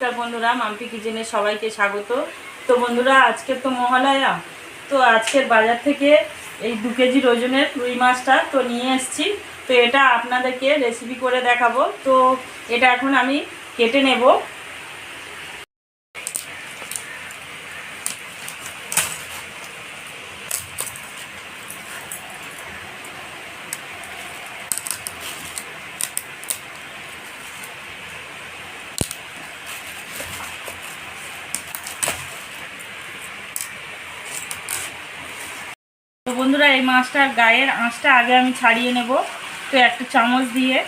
নমস্কার বন্ধুরা, মাম্পি কিচেনে সবাইকে স্বাগত। তো বন্ধুরা, আজকে তো মহালয়া, তো আজকের বাজার থেকে এই দু কেজি ওজনের রুই মাছটা তো নিয়ে এসছি। তো এটা আপনাদেরকে রেসিপি করে দেখাবো। তো এটা এখন আমি কেটে নেব। বন্ধুরা, এই মাছটার গায়ের আঁশটা আগে আমি ছাড়িয়ে নেব। তো একটা চামচ দিয়ে।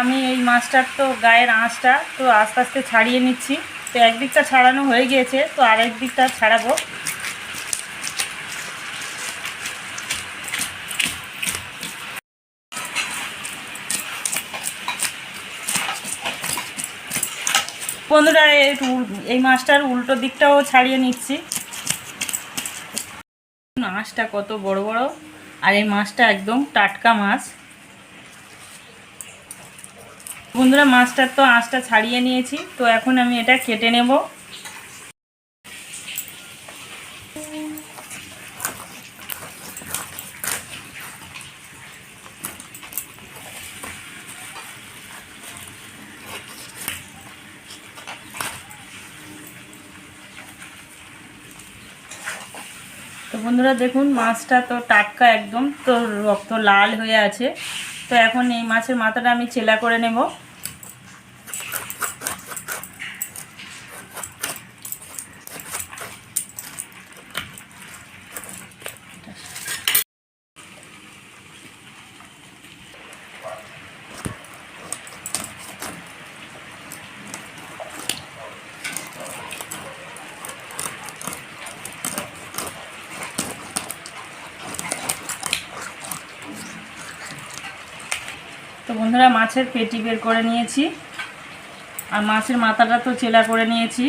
আমি এই মাছটার তো গায়ের আঁশটা তো আস্তে আস্তে ছাড়িয়ে নিচ্ছি। তো একদিকটা ছাড়ানো হয়ে গিয়েছে, তো আরেক দিকটা ছাড়াবো। বন্ধুরা এই মাছটার উল্টো দিকটাও ছাড়িয়ে নিচ্ছি। মাছটা কত বড় বড়, আর এই মাছটা একদম টাটকা মাছ। বন্ধুরা, মাছটার তো আঁশটা ছাড়িয়ে নিয়েছি, তো এখন আমি এটা কেটে নেব। তো বন্ধুরা, দেখুন, মাছটা তো টাটকা একদম, তো রক্ত লাল হয়ে আছে। তো এখন এই মাছের মাথাটা আমি চেলা করে নেব। বন্ধুরা মাছের পেটি বের করে নিয়েছি। আর মাছের মাথাটা তো চেলা করে নিয়েছি।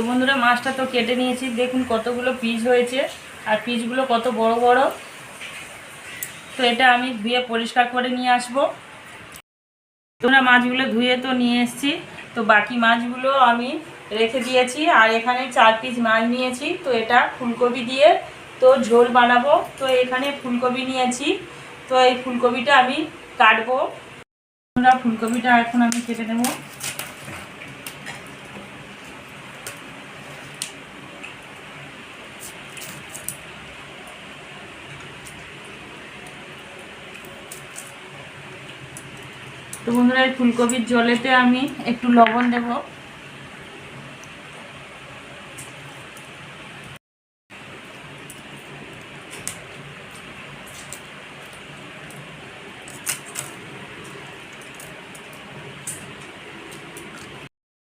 তো বন্ধুরা, মাছটা তো কেটে নিয়েছি। দেখুন কতগুলো পিস হয়েছে। আর পিসগুলো কত বড় বড়। তো এটা আমি ধুয়ে পরিষ্কার করে নিয়ে আসব। তোমরা মাছগুলো ধুয়ে তো নিয়ে এসেছি। তো বাকি মাছগুলো আমি রেখে দিয়েছি। আর এখানে চার পিস মাছ নিয়েছি। তো এটা ফুলকপি দিয়ে তো ঝোল বানাবো। তো এখানে ফুলকপি নিয়েছি। তো এই ফুলকপিটা আমি কাটবো। তোমরা ফুলকপিটা এখন আমি কেটে নেব। তো বন্ধুরা, এই ফুলকপির জলেতে আমি একটু লবণ দেব।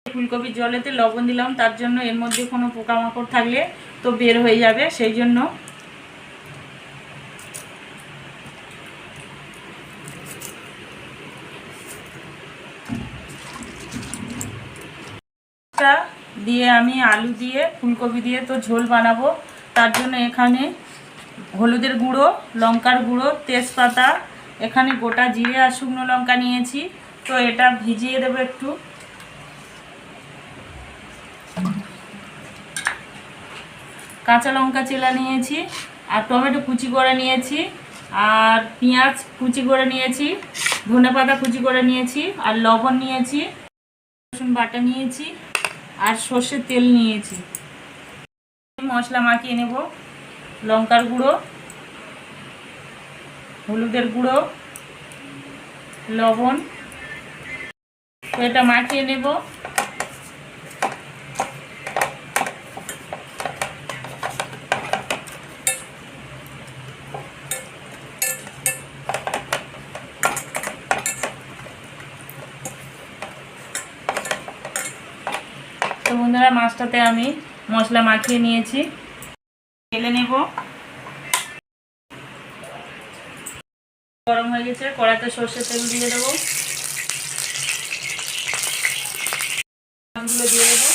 ফুলকপির জলেতে লবণ দিলাম, তার জন্য এর মধ্যে কোনো পোকামাকড় থাকলে তো বের হয়ে যাবে, সেই জন্য টা দিয়ে আমি আলু দিয়ে, ফুলকপি দিয়ে তো ঝোল বানাবো। তার জন্য এখানে হলুদের গুঁড়ো, লঙ্কার গুঁড়ো, তেজপাতা, এখানে গোটা জিরে আর শুকনো লঙ্কা নিয়েছি। তো এটা ভিজিয়ে দেবো একটু। কাঁচা লঙ্কা চেলা নিয়েছি, আর টমেটো কুচি করে নিয়েছি, আর পেঁয়াজ কুচি করে নিয়েছি ধনে পাতা কুচি করে নিয়েছি, আর লবণ নিয়েছি, রসুন বাটা নিয়েছি। আর সর্ষের তেল নিয়েছি। মশলা মাখিয়ে নেব। লঙ্কার গুঁড়ো, হলুদের গুঁড়ো, লবণ। এটা মাখিয়ে নেব। তো মাছটাতে আমি মশলা মাখিয়ে নিয়েছি। তেলে নেব। গরম হয়ে গেছে কড়াতে সর্ষের তেল দিয়ে দেবো। দিয়ে দেবো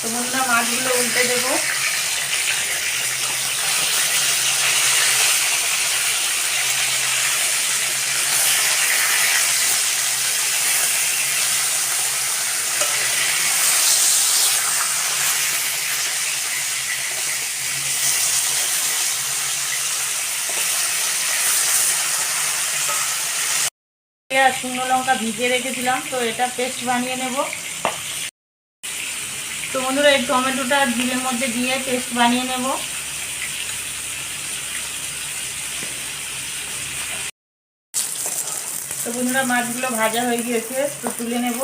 তো বন্ধুরা মাছগুলো উল্টে দেবো আর শুকনো লঙ্কা ভিজিয়ে রেখেছিলাম, তো এটা পেস্ট বানিয়ে নেব। তো বন্ধুরা, এই টমেটোটা জিরের মধ্যে দিয়ে পেস্ট বানিয়ে নেব। তো বন্ধুরা, মাছগুলো ভাজা হয়ে গিয়েছে, তো তুলে নেব।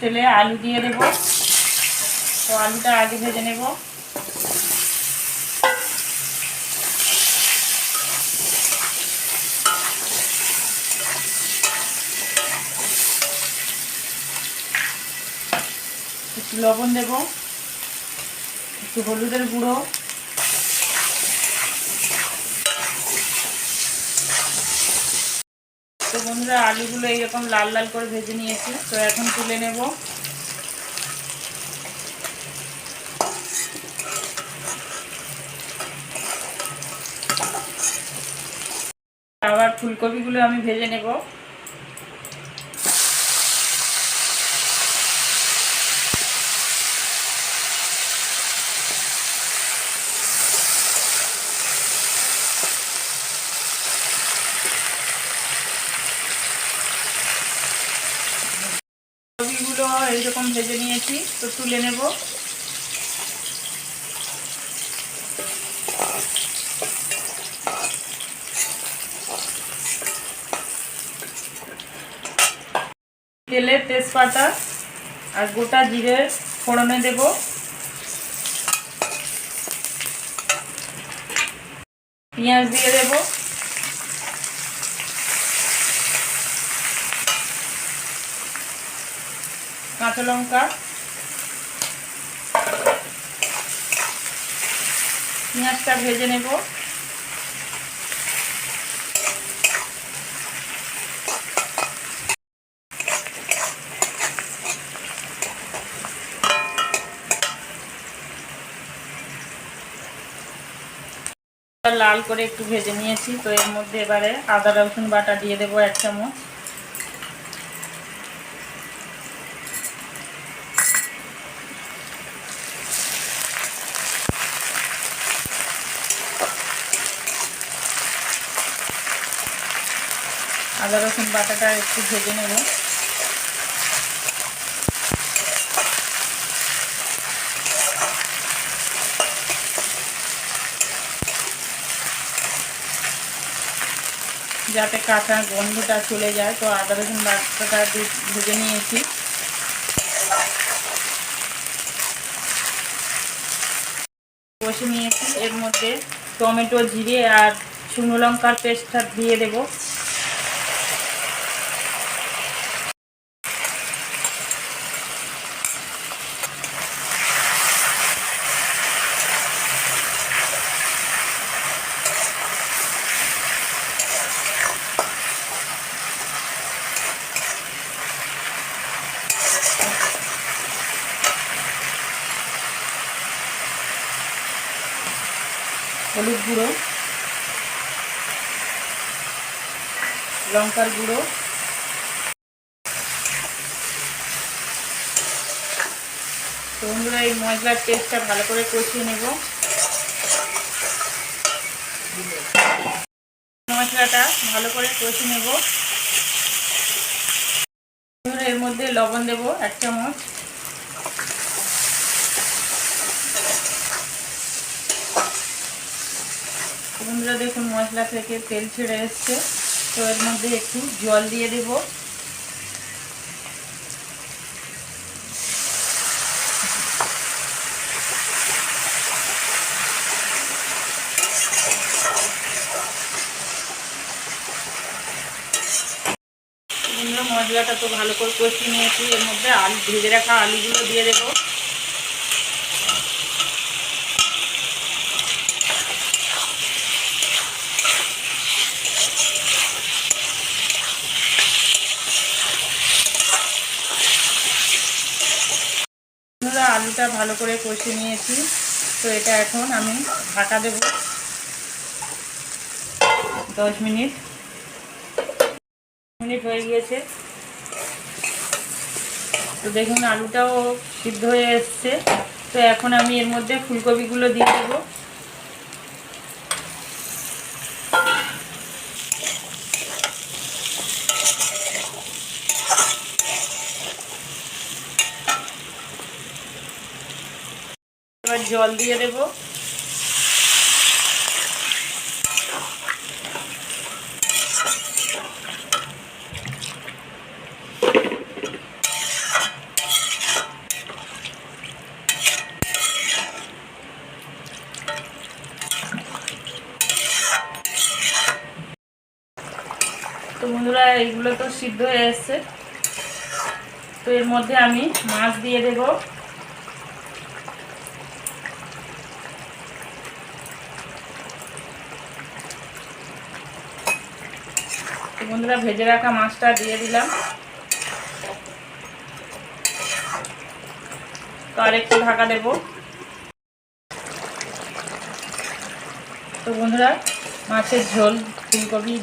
তেলে আলু দিয়ে দেব। তো আলুটা আগে ভেজে নেব। একটু লবণ দেব, একটু হলুদের গুঁড়ো। তো বন্ধুরা, আলুগুলো এইরকম লাল লাল করে ভেজে নিয়েছি, তো এখন তুলে নেব। আবার ফুলকপিগুলো আমি ভেজে নেব। কপিগুলো এইরকম ভেজে নিয়েছি তো তুলে নেব। তেলে তেজপাতা আর গোটা জিরে ফোড়নে দেব। পেঁয়াজ দিয়ে দেবো। কাঁচা লঙ্কা। পেঁয়াজটা ভেজে নেব। লাল করে একটু ভেজে নিয়েছি, তো এর মধ্যে এবারে আদা, রসুন বাটা দিয়ে দেবো এক চামচ। আদা, রসুন বাটাটা একটু ভেজে নেব। যাতে কাঁচা গন্ধটা চলে যায়। তো আদা রসুন বাটাটা ভেজে নিয়েছি। বসে নিয়েছি। এর মধ্যে টমেটো, জিরে আর শুকনো লঙ্কার পেস্টটা দিয়ে দেবো। হলুদ গুঁড়ো, লঙ্কার গুঁড়ো, তো বন্ধুরা এই মশলার টেস্টটা ভালো করে কষিয়ে নেব। মশলাটা ভালো করে কষিয়ে নেব। এর মধ্যে লবণ দেব এক চামচ। বন্ধুরা দেখুন মশলা থেকে তেল ছেড়ে এসছে। তো এর মধ্যে একটু জল দিয়ে দেব। মশলাটা তো ভালো করে কষিয়ে নিয়েছি। এর মধ্যে আলু, ভেজে রাখা আলুগুলো দিয়ে দেবো। বন্ধুরা ভালো করে কষে নিয়েছি। তো এটা এখন আমি ঢাকা দেব। দশ মিনিট। মিনিট হয়ে গিয়েছে। তো দেখুন, আলুটাও সিদ্ধ হয়ে এসছে। তো এখন আমি এর মধ্যে ফুলকপিগুলো দিয়ে দেবো। এবার জল দিয়ে দেব। তো বন্ধুরা, এইগুলো তো সিদ্ধ হয়ে এসছে। তো এর মধ্যে আমি মাছ দিয়ে দেবো। বন্ধুরা, ভেজে রাখা মাছটা দিয়ে দিলাম। তো আর একটু ঢাকা দেব। তো বন্ধুরা, মাছের ঝোল, ফুলকপি।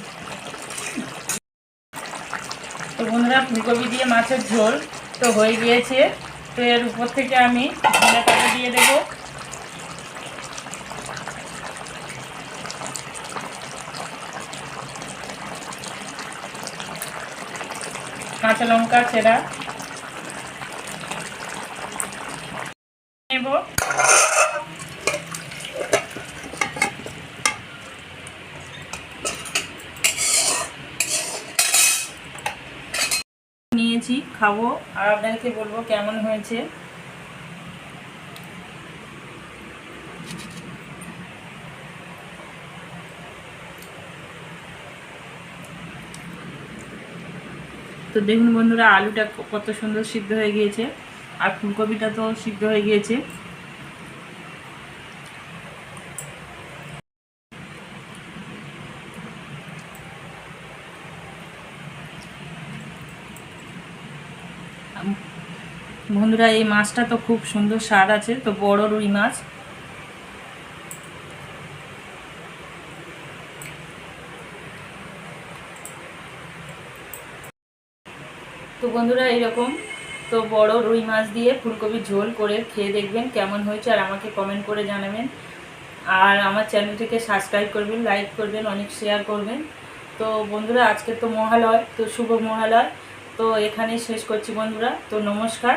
তো বন্ধুরা, ফুলকপি দিয়ে মাছের ঝোল তো হয়ে গিয়েছে। তো এর উপর থেকে আমি ধনে দিয়ে দেবো। কাঁচা লঙ্কা চেরা। নেব। নিয়েছি খাব। আর আপনাদেরকে বলব কেমন হয়েছে। তো দেখুন বন্ধুরা, আলুটা কত সুন্দর সিদ্ধ হয়ে গিয়েছে, আর ফুলকপিটা তো সিদ্ধ হয়ে গিয়েছে। বন্ধুরা, এই মাছটা তো খুব সুন্দর স্বাদ আছে, তো বড় রুই মাছ। তো বন্ধুরা এইরকম। তো বড় রুই মাছ দিয়ে ফুলকপির ঝোল করে খেয়ে দেখবেন কেমন হয়েছে আর আমাকে কমেন্ট করে জানাবেন। আর আমার চ্যানেলটিকে সাবস্ক্রাইব করবেন লাইক করবেন, অনেক শেয়ার করবেন। তো বন্ধুরা, আজকে তো মহালয়, তো শুভ মহালয়। তো এখানেই শেষ করছি বন্ধুরা। তো নমস্কার।